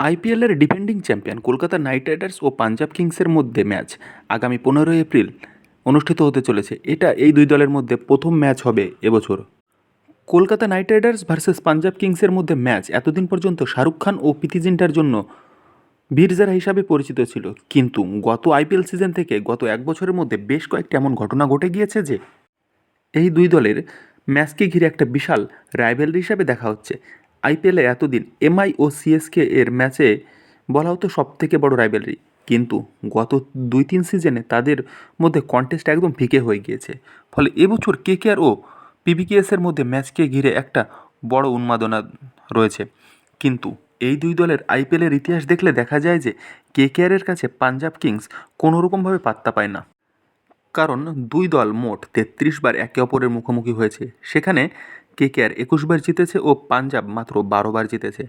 আইপিএলের defending champion Kolkata Knight Riders ও পাঞ্জাব কিংসের মধ্যে ম্যাচ আগামী পনেরোই এপ্রিল অনুষ্ঠিত হতে চলেছে। এটা এই দুই দলের মধ্যে প্রথম ম্যাচ হবে এবছর। Kolkata Knight Riders versus Punjab কিংসের মধ্যে ম্যাচ এতদিন পর্যন্ত শাহরুখ খান ও প্রীতি জন্য বীরজারা হিসাবে পরিচিত ছিল। কিন্তু গত আইপিএল সিজন থেকে গত এক বছরের মধ্যে বেশ কয়েকটি এমন ঘটনা ঘটে গিয়েছে যে এই দুই দলের ম্যাচকে ঘিরে একটা বিশাল রাইভেলরি হিসাবে দেখা হচ্ছে। আইপিএলে এতদিন এমআই ও সিএসকে এর ম্যাচে বলা হতো সব থেকে বড় রাইভেলরি কিন্তু গত দুই তিন সিজনে তাদের মধ্যে কন্টেস্ট একদম ফিকে হয়ে গিয়েছে। ফলে এবছর কেকেআর ও পিবিকেএসের মধ্যে ম্যাচকে ঘিরে একটা বড় উন্মাদনা রয়েছে। কিন্তু এই দুই দলের আইপিএলের ইতিহাস দেখলে দেখা যায় যে কেকেআরের কাছে পাঞ্জাব কিংস কোনোরকমভাবে পাত্তা পায় না। কারণ দুই দল মোট তেত্রিশ বার একে অপরের মুখোমুখি হয়েছে। সেখানে কেকেআর একুশ বার জিতেছে ও পাঞ্জাব মাত্র বারো বার জিতেছে।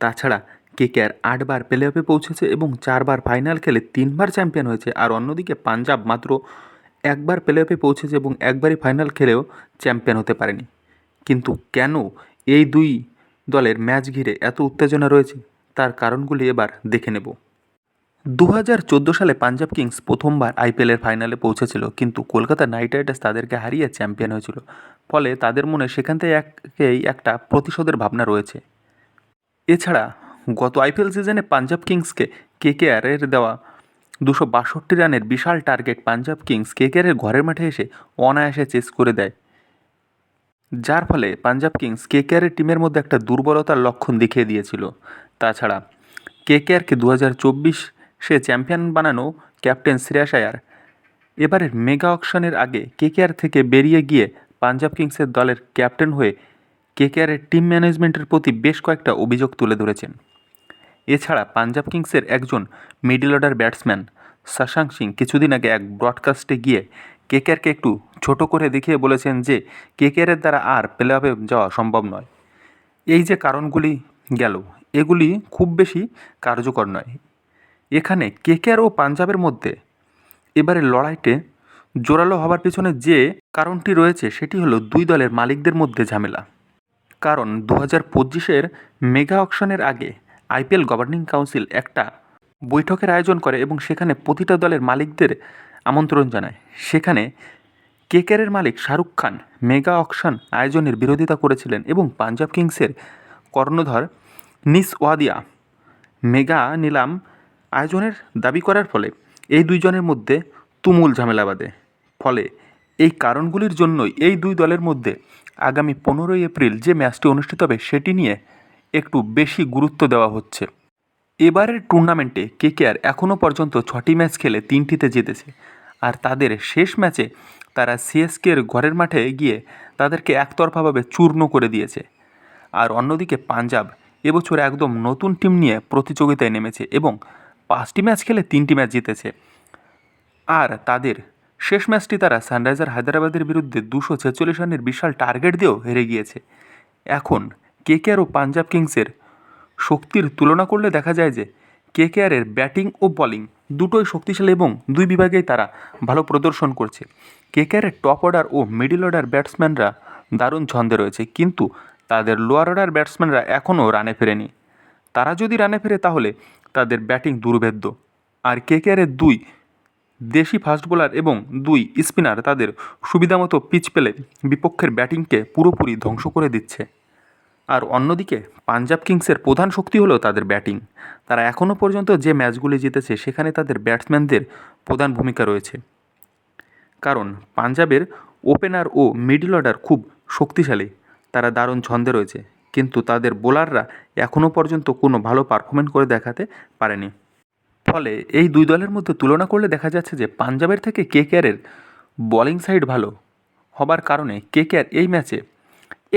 তাছাড়া কেকেআর আটবার প্লে অফে পৌঁছেছে এবং চারবার ফাইনাল খেলে তিনবার চ্যাম্পিয়ন হয়েছে আর অন্যদিকে পাঞ্জাব মাত্র একবার প্লে অফে পৌঁছেছে এবং একবারই ফাইনাল খেলেও চ্যাম্পিয়ন হতে পারেনি। কিন্তু কেন এই দুই দলের ম্যাচ ঘিরে এত উত্তেজনা রয়েছে? তার কারণগুলি এবার দেখে নেব। দু হাজার চোদ্দ সালে পাঞ্জাব কিংস প্রথমবার আইপিএলের ফাইনালে পৌঁছেছিল, কিন্তু কলকাতা নাইট রাইডার্স তাদেরকে হারিয়ে চ্যাম্পিয়ন হয়েছিল। ফলে তাদের মনে সেখান থেকে একটা প্রতিশোধের ভাবনা রয়েছে। এছাড়া গত আইপিএল সিজনে পাঞ্জাব কিংসকে কে কে কেকেআরের দেওয়া দুশো বাষট্টি রানের বিশাল টার্গেট পাঞ্জাব কিংস কে কেকেআরের ঘরের মাঠে এসে অনায়াসে চেস করে দেয়। যার ফলে পাঞ্জাব কিংস কে কে কেকেআরের টিমের মধ্যে একটা দুর্বলতার লক্ষণ দেখিয়ে দিয়েছিল। তাছাড়া কেকেআরকে দু হাজার চব্বিশ সে চ্যাম্পিয়ন বানানো ক্যাপ্টেন শ্রেয়াস আয়ার। এবারের মেগা অকশনের আগে কেকেআর থেকে বেরিয়ে গিয়ে পাঞ্জাব কিংসের দলের ক্যাপ্টেন হয়ে কেকেআরের টিম ম্যানেজমেন্টের প্রতি বেশ কয়েকটা অভিযোগ তুলে ধরেছেন। এছাড়া পাঞ্জাব কিংসের একজন middle order batsman Shashank Singh কিছুদিন আগে এক ব্রডকাস্টে গিয়ে কেকেআরকে একটু ছোট করে দেখিয়ে বলেছেন যে কেকেআরের দ্বারা আর প্লে অফে যাওয়া সম্ভব নয়। এই যে কারণগুলি গেল, এগুলি খুব বেশি কার্যকর নয়। এখানে কেকেআর ও পাঞ্জাবের মধ্যে। এবারের লড়াইতে জোরালো হবার পেছনে যে কারণটি রয়েছে, সেটি হলো দুই দলের মালিকদের মধ্যে ঝামেলা। কারণ দু হাজার পঁচিশের মেগা অকশনের আগে আইপিএল গভর্নিং কাউন্সিল একটা বৈঠকের আয়োজন করে এবং সেখানে প্রতিটা দলের মালিকদের আমন্ত্রণ জানায়। সেখানে কেকেরের মালিক শাহরুখ খান মেগা অকশন আয়োজনের বিরোধিতা করেছিলেন এবং পাঞ্জাব কিংসের কর্ণধর নিস ওয়াদিয়া মেগা নিলাম আয়োজনের দাবি করার ফলে এই দুইজনের মধ্যে তুমুল ঝামেলা বাঁধে। ফলে এই কারণগুলির জন্যই এই দুই দলের মধ্যে আগামী পনেরোই এপ্রিল যে ম্যাচটি অনুষ্ঠিত হবে সেটি নিয়ে একটু বেশি গুরুত্ব দেওয়া হচ্ছে। এবারের টুর্নামেন্টে কেকেআর এখনও পর্যন্ত ছটি ম্যাচ খেলে তিনটিতে জিতেছে। আর তাদের শেষ ম্যাচে তারা সিএসকের ঘরের মাঠে গিয়ে তাদেরকে একতরফাভাবে চূর্ণ করে দিয়েছে। আর অন্যদিকে পাঞ্জাব এবছর একদম নতুন টিম নিয়ে প্রতিযোগিতায় নেমেছে এবং পাঁচটি ম্যাচ খেলে তিনটি ম্যাচ জিতেছে। আর তাদের শেষ ম্যাচটি তারা সানরাইজার হায়দ্রাবাদের বিরুদ্ধে দুশো ছেচল্লিশ রানের বিশাল টার্গেট দিয়েও হেরে গিয়েছে। এখন কেকেআর ও পাঞ্জাব কিংসের শক্তির তুলনা করলে দেখা যায় যে কেকেআরের ব্যাটিং ও বোলিং দুটোই শক্তিশালী এবং দুই বিভাগেই তারা ভালো প্রদর্শন করছে। কেকেআরের টপ অর্ডার ও মিডিল অর্ডার ব্যাটসম্যানরা দারুণ ছন্দে রয়েছে, কিন্তু তাদের লোয়ার অর্ডার ব্যাটসম্যানরা এখনও রানে ফেরেনি। তারা যদি রানে ফেরে তাহলে তাদের ব্যাটিং দুর্ভেদ্য। আর কেকেআরের দুই দেশি ফাস্ট বোলার এবং দুই স্পিনার তাদের সুবিধামতো পিচ পেলে বিপক্ষের ব্যাটিংকে পুরোপুরি ধ্বংস করে দিচ্ছে। আর অন্যদিকে পাঞ্জাব কিংসের প্রধান শক্তি হলো তাদের ব্যাটিং। তারা এখনও পর্যন্ত যে ম্যাচগুলি জিতেছে সেখানে তাদের ব্যাটসম্যানদের প্রধান ভূমিকা রয়েছে। কারণ পাঞ্জাবের ওপেনার ও মিডল অর্ডার খুব শক্তিশালী। তারা দারুণ ছন্দে রয়েছে। কিন্তু তাদের বোলাররা এখনও পর্যন্ত কোনো ভালো পারফরমেন্স করে দেখাতে পারেনি। ফলে এই দুই দলের মধ্যে তুলনা করলে দেখা যাচ্ছে যে পাঞ্জাবের থেকে কেকেআরের বোলিং সাইড ভালো। হবার কারণে কেকেআর এই ম্যাচে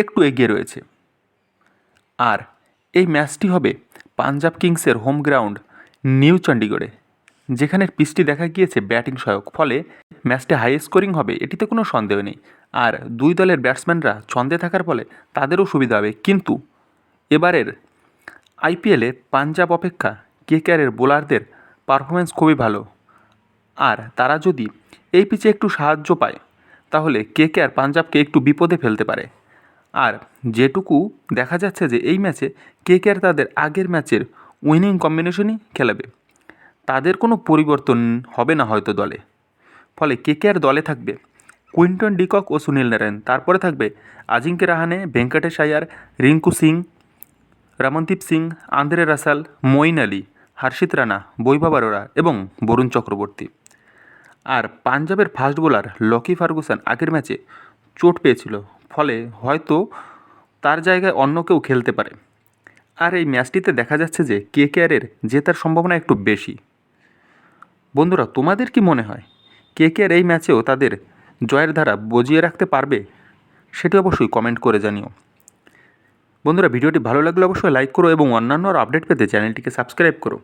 একটু এগিয়ে রয়েছে। আর এই ম্যাচটি হবে পাঞ্জাব কিংসের হোম গ্রাউন্ড নিউ চণ্ডীগড়ে, যেখানে পিচটি দেখা গিয়েছে ব্যাটিং সহায়ক। ফলে ম্যাচটি হাই স্কোরিং হবে, এটিতে কোনো সন্দেহ নেই। আর দুই দলের ব্যাটসম্যানরা ছন্দে থাকার ফলে তাদেরও সুবিধা হবে। কিন্তু এবারের আইপিএলে পাঞ্জাব অপেক্ষা কেকেআরের বোলারদের পারফরমেন্স খুবই ভালো। আর তারা যদি এই পিচে একটু সাহায্য পায়, তাহলে কেকেআর পাঞ্জাবকে একটু বিপদে ফেলতে পারে। আর যেটুকু দেখা যাচ্ছে যে এই ম্যাচে কেকেআর তাদের আগের ম্যাচের উইনিং কম্বিনেশনই খেলাবে। তাদের কোনো পরিবর্তন হবে না হয়তো দলে। ফলে কে কে আর দলে থাকবে? কুইন্টন ডিকক ও সুনীল নারায়ণ। তারপরে থাকবে আজিঙ্কে রাহানে, ভেঙ্কটেশ আয়ার, রিঙ্কু সিং, রমনদীপ সিং, আন্দ্রে রাসাল, মঈন আলী, হর্ষিত রানা, বৈভব আরোরা এবং বরুণ চক্রবর্তী। আর পাঞ্জাবের ফাস্ট বোলার লকি ফার্গুসন আগের ম্যাচে চোট পেয়েছিল, ফলে হয়তো তার জায়গায় অন্য কেউ খেলতে পারে। আর এই ম্যাচটিতে দেখা যাচ্ছে যে কে কেয়ারের জেতার সম্ভাবনা একটু বেশি। বন্ধুরা, তোমাদের কি মনে হয়? কে কে আর এই ম্যাচেও তাদের জয়ের ধারা বজিয়ে রাখতে পারবে সেটি অবশ্যই কমেন্ট করে জানিও। বন্ধুরা, ভিডিওটি ভালো লাগলে অবশ্যই লাইক করো এবং অন্যান্য আর আপডেট পেতে চ্যানেলটিকে সাবস্ক্রাইব করো।